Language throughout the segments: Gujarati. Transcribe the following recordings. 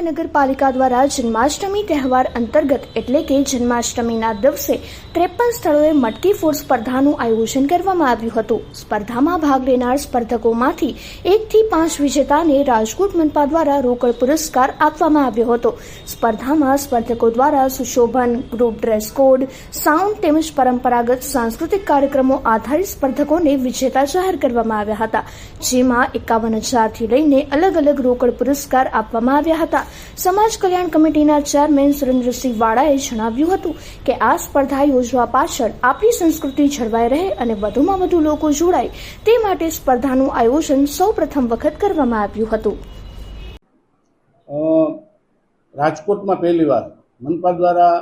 મહાનગરપાલિકા દ્વારા જન્માષ્ટમી તહેવાર અંતર્ગત એટલે કે જન્માષ્ટમીના દિવસે ત્રેપન સ્થળોએ મટકી ફોડ સ્પર્ધાનું આયોજન કરવામાં આવ્યું હતું. સ્પર્ધામાં ભાગ લેનાર સ્પર્ધકોમાંથી એકથી પાંચ વિજેતાને રાજકોટ મનપા દ્વારા રોકડ પુરસ્કાર આપવામાં આવ્યો હતો. સ્પર્ધામાં સ્પર્ધકો દ્વારા સુશોભન, ગ્રુપ ડ્રેસ કોડ, સાઉન્ડ તેમજ પરંપરાગત સાંસ્કૃતિક કાર્યક્રમો આધારિત સ્પર્ધકોને વિજેતા જાહેર કરવામાં આવ્યા હતા, જેમાં એકાવન હજારથી લઈને અલગ અલગ રોકડ પુરસ્કાર આપવામાં આવ્યા હતા. સમાજ કલ્યાણ કમિટીના ચેરમેન સુરેન્દ્રસિંહ વાળાએ જણાવ્યું હતું કે આ સ્પર્ધા યોજવા પાછળ આપણી સંસ્કૃતિ જળવાઈ રહે અને વધુમાં વધુ લોકો જોડાય તે માટે સ્પર્ધાનું આયોજન સૌ પ્રથમ વખત કરવામાં આવ્યું હતું. રાજકોટમાં પહેલી વાર મનપા દ્વારા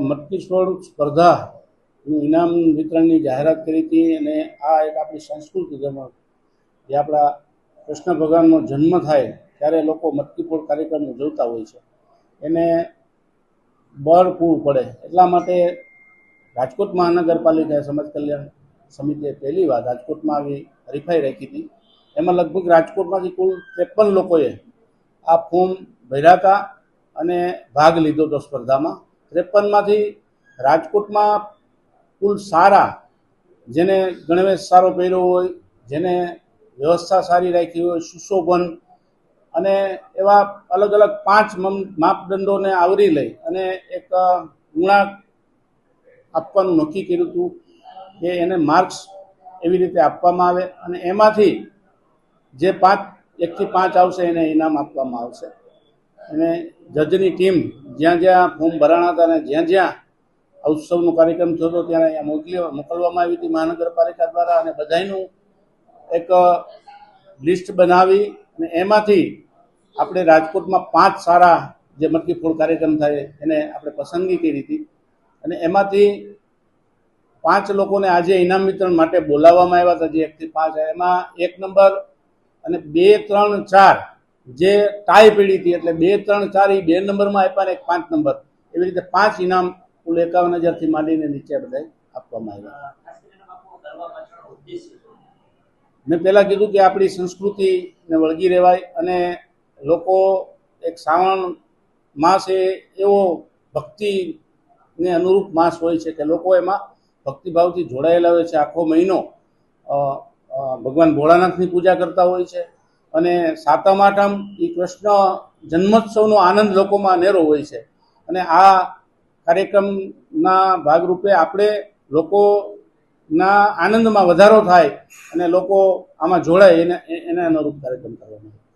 મટકી છોડ સ્પર્ધાનું ઇનામ વિતરણની જાહેરાત કરી હતી અને આ એક આપણી સંસ્કૃતિ જેમાં જે આપણા કૃષ્ણ ભગવાનનો જન્મ થાય ત્યારે લોકો મટકી કાર્યક્રમ ઉજવતા હોય છે. એને બળ પૂરું પડે. એટલા માટે રાજકોટ મહાનગરપાલિકાએ સમાજ કલ્યાણ સમિતિએ પહેલી વાર રાજકોટમાં આવી હરીફાઈ રાખી હતી. એમાં લગભગ રાજકોટમાંથી કુલ ત્રેપન લોકોએ આ ફોર્મ ભર્યા અને ભાગ લીધો હતો સ્પર્ધામાં. ત્રેપનમાંથી રાજકોટમાં કુલ સારા જેને ગણવેશ સારો પહેર્યો હોય, જેને વ્યવસ્થા સારી રાખી હોય, સુશોભન અને એવા અલગ અલગ પાંચ માપદંડોને આવરી લઈ અને એક ગુણાંક આપવાનું નક્કી કર્યું હતું કે એને માર્ક્સ એવી રીતે આપવામાં આવે અને એમાંથી જે પાંચ, એકથી પાંચ આવશે એને ઇનામ આપવામાં આવશે. અને જજની ટીમ જ્યાં જ્યાં ફોર્મ ભરાણા હતા અને જ્યાં જ્યાં આ ઉત્સવનો કાર્યક્રમ થયો હતો ત્યાં અહીંયા મોકલી, મોકલવામાં આવી હતી મહાનગરપાલિકા દ્વારા અને બધાનું એક લિસ્ટ બનાવી અને એમાંથી આપણે રાજકોટમાં પાંચ સારા જે મટકી ફોડ કાર્યક્રમ થાય એને આપણે પસંદગી કરી હતી. અને એમાંથી પાંચ લોકોને આજે ઇનામ વિતરણ માટે બોલાવવામાં આવ્યા હતા, જે એકથી પાંચ એમાં એક નંબર અને બે, ત્રણ, ચાર જે ટાઈ પીડી હતી, એટલે બે, ત્રણ, ચાર એ બે નંબરમાં આપ્યા ને એક પાંચ નંબર. એવી રીતે પાંચ ઇનામ કુલ એકાવન હજારથી માંડીને નીચે બધા આપવામાં આવ્યા. મેં પહેલાં કીધું કે આપણી સંસ્કૃતિને વળગી રહેવાય અને લોકો એક શ્રાવણ માસ એ એવો ભક્તિને અનુરૂપ માસ હોય છે કે લોકો એમાં ભક્તિભાવથી જોડાયેલા હોય છે. આખો મહિનો ભગવાન ભોળાનાથની પૂજા કરતા હોય છે અને સાતમ, આઠમ એ કૃષ્ણ જન્મોત્સવનો આનંદ લોકોમાં અનેરો હોય છે. અને આ કાર્યક્રમના ભાગરૂપે આપણે લોકોના આનંદમાં વધારો થાય અને લોકો આમાં જોડાય એને એને અનુરૂપ કાર્યક્રમ કરવામાં આવે.